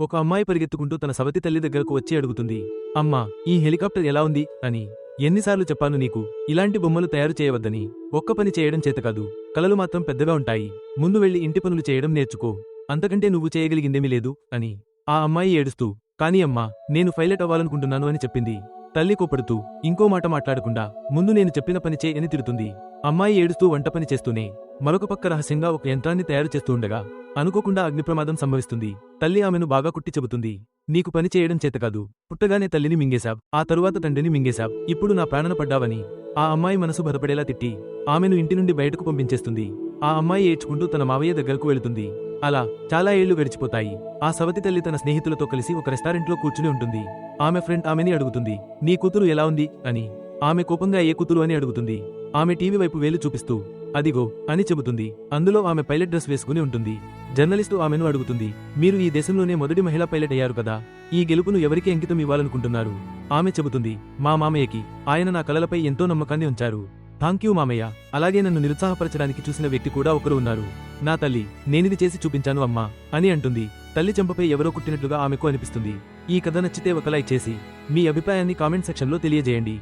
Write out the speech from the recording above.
ఒక అమ్మాయి పరిగెత్తుకుంటూ తన సవతి తల్లి దగ్గరకు వచ్చి అడుగుతుంది అమ్మా ఈ హెలికాప్టర్ ఎలా ఉంది? అని. ఎన్నిసార్లు చెప్పాను నీకు ఇలాంటి బొమ్మలు తయారు చేయవద్దని. ఒక్క పని చేయడం చేతకాదు కలలు మాత్రం పెద్దగా ఉంటాయి. ముందు వెళ్ళి ఇంటి పనులు చేయడం నేర్చుకో. అంతకంటే నువ్వు చేయగలిగిందేమీ లేదు అని. ఆ అమ్మాయి ఏడుస్తూ కాని అమ్మా నేను పైలట్ అవ్వాలనుకుంటున్నాను అని చెప్పింది. తల్లి కోపడుతూ ఇంకో మాట మాట్లాడకుండా ముందు నేను చెప్పిన పని చేయి అని తిడుతుంది. అమ్మాయి ఏడుస్తూ వంట పని చేస్తూనే మరొక పక్క రహస్యంగా ఒక యంత్రాన్ని తయారు చేస్తూ ఉండగా అనుకోకుండా అగ్నిప్రమాదం సంభవిస్తుంది. తల్లి ఆమెను బాగా కుట్టి చెబుతుంది. నీకు పని చేయడం చేతకాదు పుట్టగానే తల్లిని మింగేశావ్. ఆ తరువాత తండ్రిని మింగేశావ్. ఇప్పుడు నా ప్రాణన పడ్డావని. ఆ అమ్మాయి మనసు బలపడేలా తిట్టి ఆమెను ఇంటి నుండి బయటకు పంపించేస్తుంది. ఆ అమ్మాయి ఏడ్చుకుంటూ తన మావయ్య దగ్గరకు వెళుతుంది. అలా చాలా ఏళ్ళు గడిచిపోతాయి. ఆ సవతి తల్లి తన స్నేహితులతో కలిసి ఒక రెస్టారెంట్లో కూర్చుని ఉంటుంది. ఆమె ఫ్రెండ్ ఆమెని అడుగుతుంది నీ కూతురు ఎలా ఉంది? అని. ఆమె కోపంగా ఏ కూతురు? అని అడుగుతుంది. ఆమె టీవీ వైపు వేలు చూపిస్తూ అదిగో అని చెబుతుంది. అందులో ఆమె పైలట్ డ్రెస్ వేసుకుని ఉంటుంది. జర్నలిస్టు ఆమెను అడుగుతుంది. మీరు ఈ దేశంలోనే మొదటి మహిళా పైలట్ అయ్యారు కదా. ఈ గెలుపును ఎవరికి అంకితం ఇవ్వాలనుకుంటున్నారు? ఆమె చెబుతుంది. మా మామయ్యకి. ఆయన నా కలలపై ఎంతో నమ్మకాన్ని ఉంచారు. థాంక్యూ మామయ్య. అలాగే నన్ను నిరుత్సాహపరచడానికి చూసిన వ్యక్తి కూడా ఒకరు ఉన్నారు. నా తల్లి నేనిది చేసి చూపించాను అమ్మా అని అంటుంది. తల్లి చెంపపై ఎవరో కుట్టినట్లుగా ఆమెకు అనిపిస్తుంది. ఈ కథ నచ్చితే ఒక లైక్ చేసి మీ అభిప్రాయాన్ని కామెంట్ సెక్షన్లో తెలియజేయండి.